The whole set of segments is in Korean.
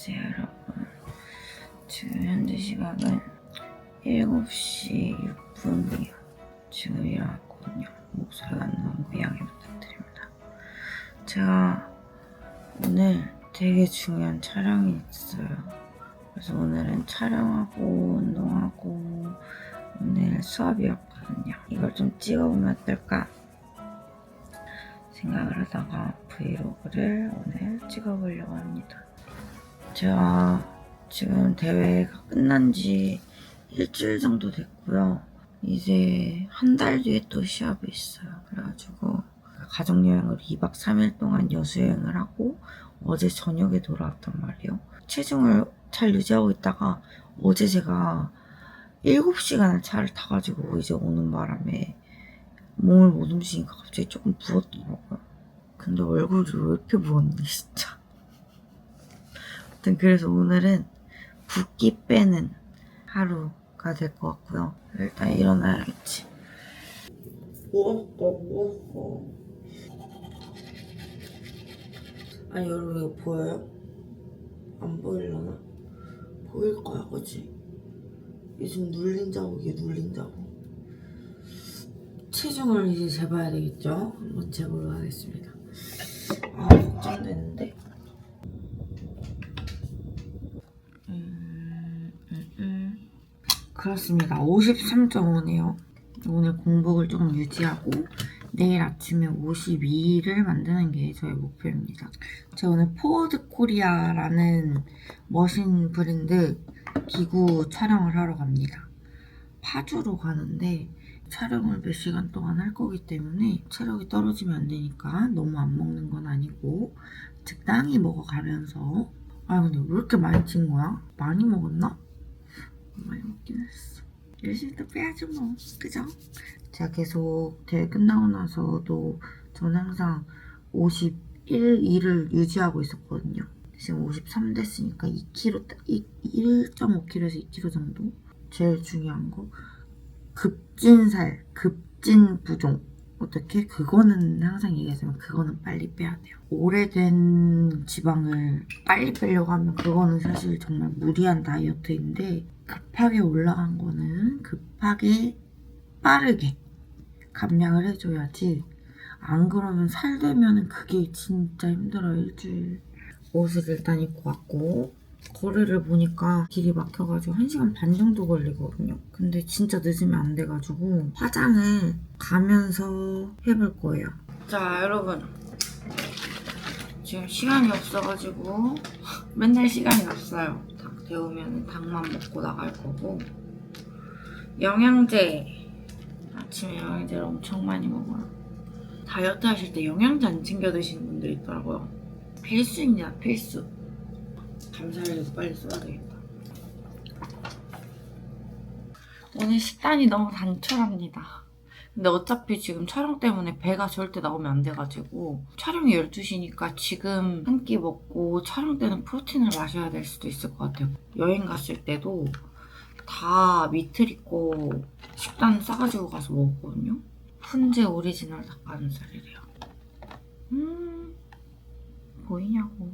안녕하세요 여러분. 지금 현재 시각은 7시 6분이요. 지금 일어났거든요. 목소리가 안거 양해 부탁드립니다. 제가 오늘 되게 중요한 촬영이 있어요. 그래서 오늘은 촬영하고 운동하고 오늘 수업이었거든요. 이걸 좀 찍어보면 어떨까 생각을 하다가 브이로그를 오늘 찍어보려고 합니다. 제가 지금 대회가 끝난 지 일주일 정도 됐고요. 이제 한 달 뒤에 또 시합이 있어요. 그래가지고 가족여행을 2박 3일 동안 여수여행을 하고 어제 저녁에 돌아왔단 말이에요. 체중을 잘 유지하고 있다가 어제 제가 7시간을 차를 타가지고 이제 오는 바람에 몸을 못 움직이니까 갑자기 조금 부었더라고요. 근데 얼굴이 왜 이렇게 부었니, 진짜. 아무튼 그래서 오늘은 붓기 빼는 하루가 될 것 같고요. 일단 일어나야겠지. 부었어, 부었어. 아니, 여러분 이거 보여요? 안 보이려나? 보일 거야, 그지? 지금 눌린 자국이에요, 눌린 자국. 체중을 이제 재봐야 되겠죠? 한번 재보러 가겠습니다. 아, 걱정되는데. 음, 음, 음. 그렇습니다. 53.5네요. 오늘 공복을 조금 유지하고 내일 아침에 52를 만드는 게 저의 목표입니다. 제가 오늘 포워드 코리아라는 머신 브랜드 기구 촬영을 하러 갑니다. 파주로 가는데 촬영을 몇 시간 동안 할 거기 때문에 체력이 떨어지면 안 되니까 너무 안 먹는 건 아니고 적당히 먹어가면서 아 근데 왜 이렇게 많이 찐 거야? 많이 먹었나? 많이 먹긴 했어 열심히 또 빼야죠 뭐 그죠? 제가 계속 대회 끝나고 나서도 저는 항상 51, 2를 유지하고 있었거든요 지금 53 됐으니까 2kg, 1.5kg에서 2kg 정도 제일 중요한 거 급진살, 급진부종 어떻게? 그거는 항상 얘기하지만 그거는 빨리 빼야 돼요. 오래된 지방을 빨리 빼려고 하면 그거는 사실 정말 무리한 다이어트인데 급하게 올라간 거는 급하게 빠르게 감량을 해줘야지 안 그러면 살 되면은 그게 진짜 힘들어요 일주일 옷을 일단 입고 왔고 거리를 보니까 길이 막혀가지고 1시간 반 정도 걸리거든요. 근데 진짜 늦으면 안 돼가지고 화장을 가면서 해볼 거예요. 자, 여러분. 지금 시간이 없어가지고 맨날 시간이 없어요. 닭 데우면 닭만 먹고 나갈 거고 영양제 아침에 영양제를 엄청 많이 먹어요. 다이어트 하실 때 영양제 안 챙겨 드시는 분들이 있더라고요. 필수입니다, 필수. 감사해서 빨리 써야 되겠다. 오늘 식단이 너무 단촐합니다. 근데 어차피 지금 촬영 때문에 배가 절대 나오면 안 돼가지고 촬영이 12시니까 지금 한 끼 먹고 촬영 때는 프로틴을 마셔야 될 수도 있을 것 같아요. 여행 갔을 때도 다 미트리 거 식단 싸가지고 가서 먹었거든요. 훈제 오리지널 닭가슴살이래요. 음 보이냐고.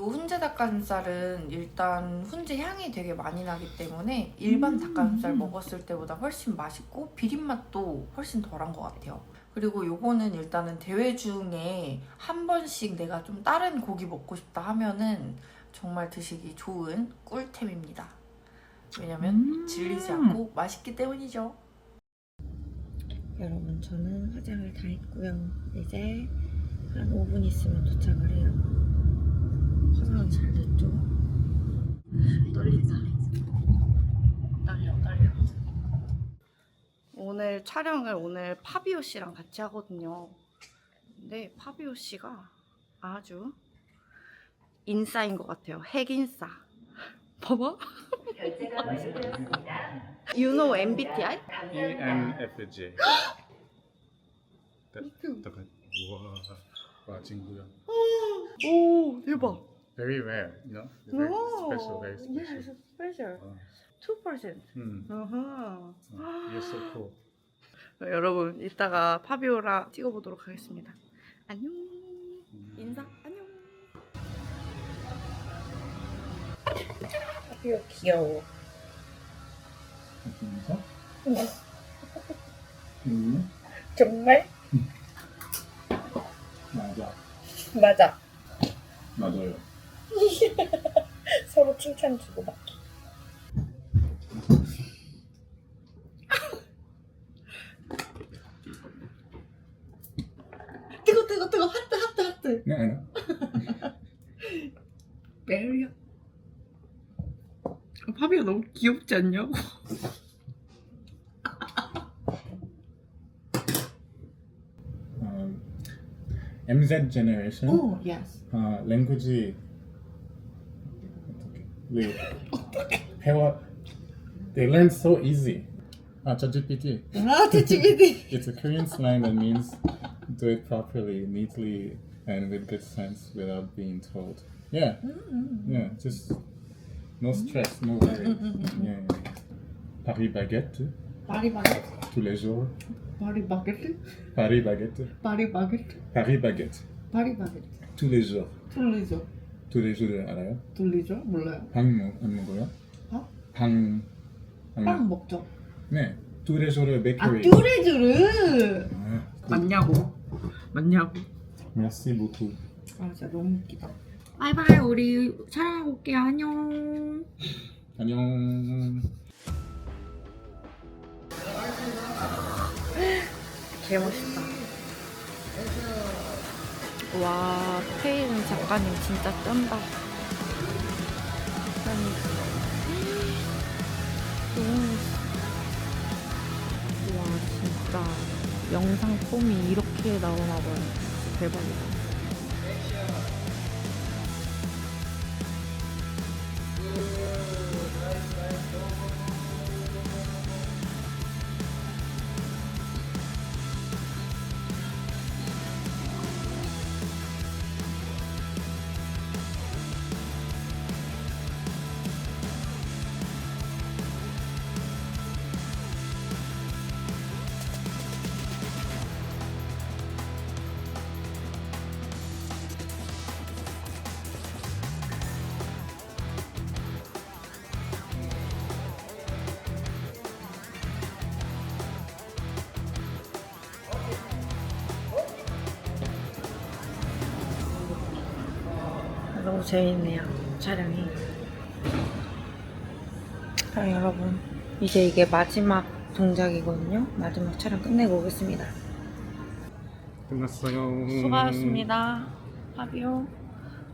요 훈제 닭가슴살은 일단 훈제 향이 되게 많이 나기 때문에 일반 음. 닭가슴살 먹었을 때보다 훨씬 맛있고 비린맛도 훨씬 덜한 것 같아요. 그리고 요거는 일단은 대회 중에 한 번씩 내가 좀 다른 고기 먹고 싶다 하면은 정말 드시기 좋은 꿀템입니다. 왜냐면 음. 질리지 않고 맛있기 때문이죠. 여러분 저는 화장을 다 했고요. 이제 한 5분 있으면 도착을 해요. 화장은 잘 됐죠? 떨린다. 떨려 떨려. 오늘 촬영을 오늘 파비오 씨랑 같이 하거든요. 근데 파비오 씨가 아주 인싸인 것 같아요. 핵인싸. 봐봐. you know MBTI? ENFJ. 잠깐. 우와, 와 친구야. 오 대박. Very rare, you know. Very 오, special, very special. Yes, special. 어, 2%. 음, 어허. 어, you're so cool. 여러분 이따가 파비오랑 찍어보도록 하겠습니다. 안녕. 음. 인사 안녕. 파비오 귀여워. 인사? 음, 정말? 맞아. 맞아. 맞아요. 서로 칭찬 주고받기. 뜨거 뜨거 뜨거 하트 하트 하트. 네, 네. 매력. 파비가 너무 귀엽지 않냐고? Um, MZ generation. 오, yes. 아, 랭귀지 어떻게? 네. 배워. They learn so easy. 아, ChatGPT. 아, 대치기디. It's a Korean slang that means do it properly, neatly, and with good sense without being told. Yeah. Yeah, just no stress, no worry. Yeah. Paris baguette 파리 바게트. tous les jours. 파리 바게트. Paris baguette. 파리 바게트. Paris baguette 파리 바게트. tous les jours. Jours 알아요? 돌리죠? 몰라요. 방 먹, 안 먹어요? 어? 방. 안빵 먹- 먹죠. 네. 아, bakery. 뚜레쥬르. 아, 맞냐고. 맞냐고. Merci beaucoup. 아, 진짜 너무 웃기다. 바이바이, 우리 촬영하고 올게요. 안녕. 안녕. 개 멋있다. 와, 페인 작가님 진짜. 아니, 너무. 와, 진짜 영상 폼이 이렇게 나오나 봐요. 대박이다. 너무 재밌네요 촬영이 그럼 여러분 이제 이게 마지막 동작이거든요 마지막 촬영 끝내고 오겠습니다 끝났어요. 수고하셨습니다 파비오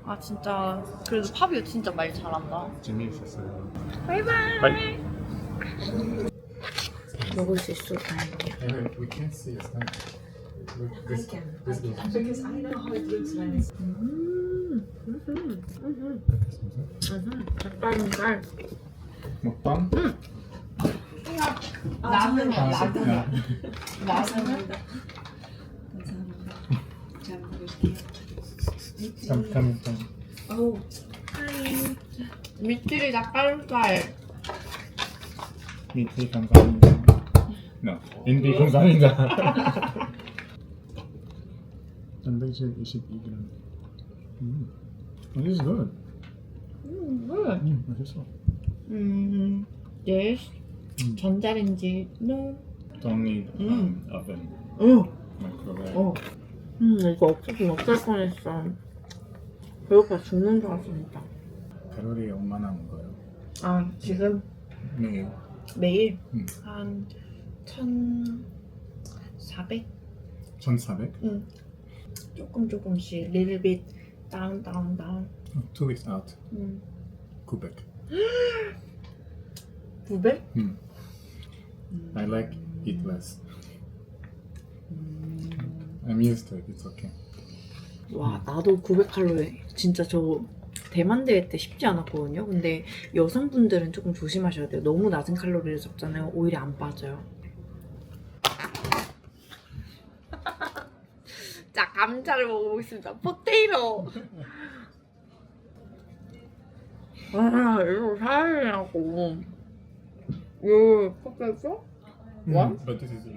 아 진짜 그래도 파비오 진짜 말 잘한다 재미있었어요. 바이바이 바이. 먹을 수 있어 다행이야. We can't see it. Look, this, this goes. Because I know how it looks when it's 음, 음. 닭가슴살. 먹방? 나는 아, 나는 야. 나는 감사합니다. 잘 먹을게요. 참, 참, 참. 어우 하이 미트리 닭가슴살. 미티 감사합니다. No, 인디 감사합니다. 322g. 음, this is good. 음, 음, 맛있어. 음, yes. 음. 전자레인지 no. Don't need um, oven, 응. microwave. 어. 음, 이거 없어지면 어쩔 뻔했어. 배고파 죽는 줄 알았습니다. 칼로리 얼마나 먹어요? 아, 지금 매일. 매일 음. 한 1,400? 1,400? 응. 조금 조금씩 little bit down down down. Two weeks out. 음. 900. 900? 음. I like eat less. I'm used to it. It's okay. 와, 나도 900칼로리. 진짜 저 대만 대회 때 쉽지 않았거든요. 근데 여성분들은 조금 조심하셔야 돼요. 너무 낮은 칼로리를 잡잖아요. 오히려 안 빠져요. 감자를 먹어보겠습니다. 포테이로. 아 이거 사야냐고. 이거 포테이토? 음, 원? But this is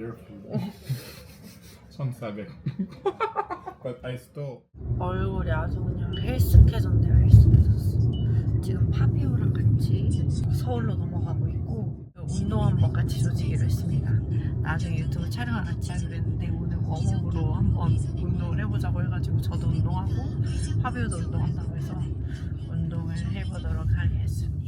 But I stole. 얼굴이 아주 그냥 헬스케전데 헬스케졌어. 지금 파비오랑 같이 서울로 넘어가고 있고 운동 한번 같이 조지기로 했습니다. 나중에 유튜브 촬영을 같이 하기로 했는데 오늘 워업으로 한번 하비오도 운동한다고 해서 운동을 해보도록 하겠습니다.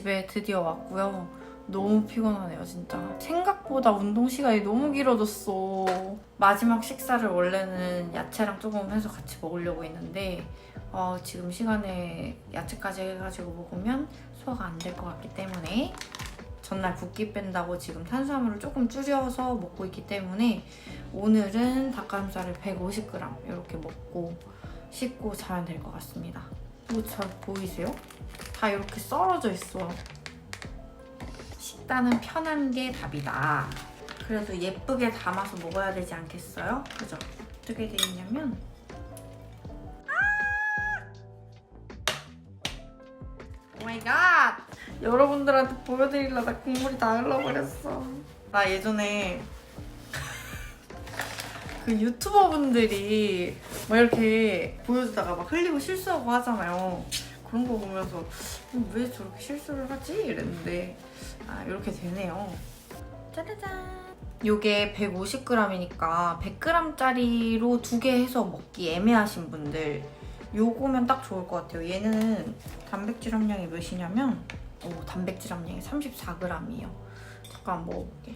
집에 드디어 왔고요. 너무 피곤하네요, 진짜. 생각보다 운동 시간이 너무 길어졌어. 마지막 식사를 원래는 야채랑 조금 해서 같이 먹으려고 했는데, 어, 지금 시간에 야채까지 해가지고 먹으면 소화가 안 될 것 같기 때문에, 전날 붓기 뺀다고 지금 탄수화물을 조금 줄여서 먹고 있기 때문에, 오늘은 닭가슴살을 150g 이렇게 먹고 씻고 자면 될 것 같습니다. 이거 잘 보이세요? 다 이렇게 썰어져 있어. 식단은 편한 게 답이다. 그래도 예쁘게 담아서 먹어야 되지 않겠어요? 그죠? 어떻게 돼 있냐면 오마이갓! 여러분들한테 보여드리려다 국물이 다 흘러버렸어. 나 예전에 그 유튜버분들이 막 이렇게 보여주다가 막 흘리고 실수하고 하잖아요. 그런 거 보면서 음, 왜 저렇게 실수를 하지? 이랬는데 아 이렇게 되네요. 짜자잔. 요게 150g이니까 100g짜리로 두 개 해서 먹기 애매하신 분들 요거면 딱 좋을 것 같아요. 얘는 단백질 함량이 몇이냐면 오 단백질 함량이 34g이에요. 잠깐 먹어볼게.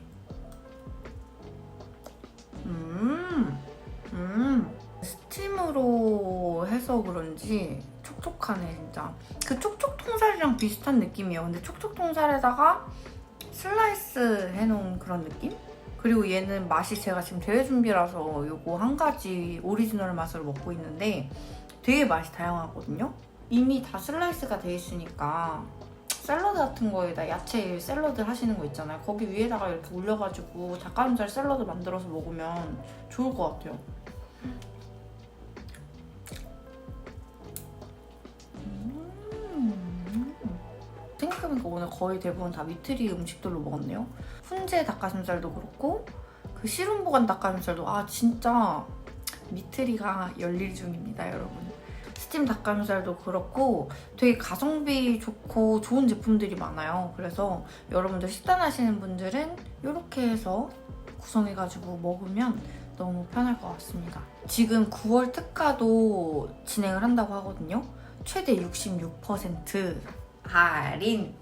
음, 음. 스팀으로 해서 그런지 촉촉하네 진짜. 그 촉촉 통살이랑 비슷한 느낌이에요. 근데 촉촉 통살에다가 슬라이스 해놓은 그런 느낌? 그리고 얘는 맛이 제가 지금 대회 준비라서 요거 한 가지 오리지널 맛으로 먹고 있는데 되게 맛이 다양하거든요. 이미 다 슬라이스가 돼 있으니까 샐러드 같은 거에다 야채 샐러드 하시는 거 있잖아요. 거기 위에다가 이렇게 올려가지고 닭가슴살 샐러드 만들어서 먹으면 좋을 것 같아요. 해보니까 오늘 거의 대부분 다 미트리 음식들로 먹었네요. 훈제 닭가슴살도 그렇고 그 시rum보간 닭가슴살도 아 진짜 미트리가 열일 중입니다, 여러분. 스팀 닭가슴살도 그렇고 되게 가성비 좋고 좋은 제품들이 많아요. 그래서 여러분들 식단하시는 분들은 이렇게 해서 구성해가지고 먹으면 너무 편할 것 같습니다. 지금 9월 특가도 진행을 한다고 하거든요. 최대 66% 할인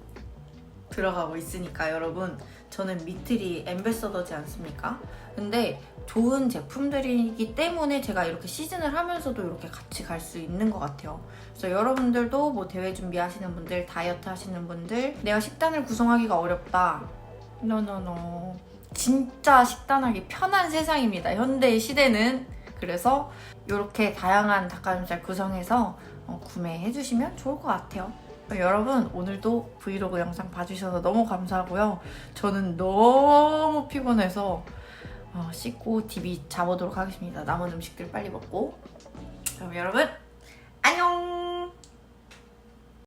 들어가고 있으니까 여러분 저는 미트리 엠베서더지 않습니까? 근데 좋은 제품들이기 때문에 제가 이렇게 시즌을 하면서도 이렇게 같이 갈 수 있는 것 같아요. 그래서 여러분들도 뭐 대회 준비하시는 분들, 다이어트 하시는 분들, 내가 식단을 구성하기가 어렵다. 노노노. 진짜 식단하기 편한 세상입니다. 현대의 시대는. 그래서 이렇게 다양한 닭가슴살 구성해서 어, 구매해 주시면 좋을 것 같아요. 여러분 오늘도 브이로그 영상 봐주셔서 너무 감사하고요. 저는 너무 피곤해서 어, 씻고 TV 자보도록 하겠습니다. 남은 음식들 빨리 먹고. 그럼 여러분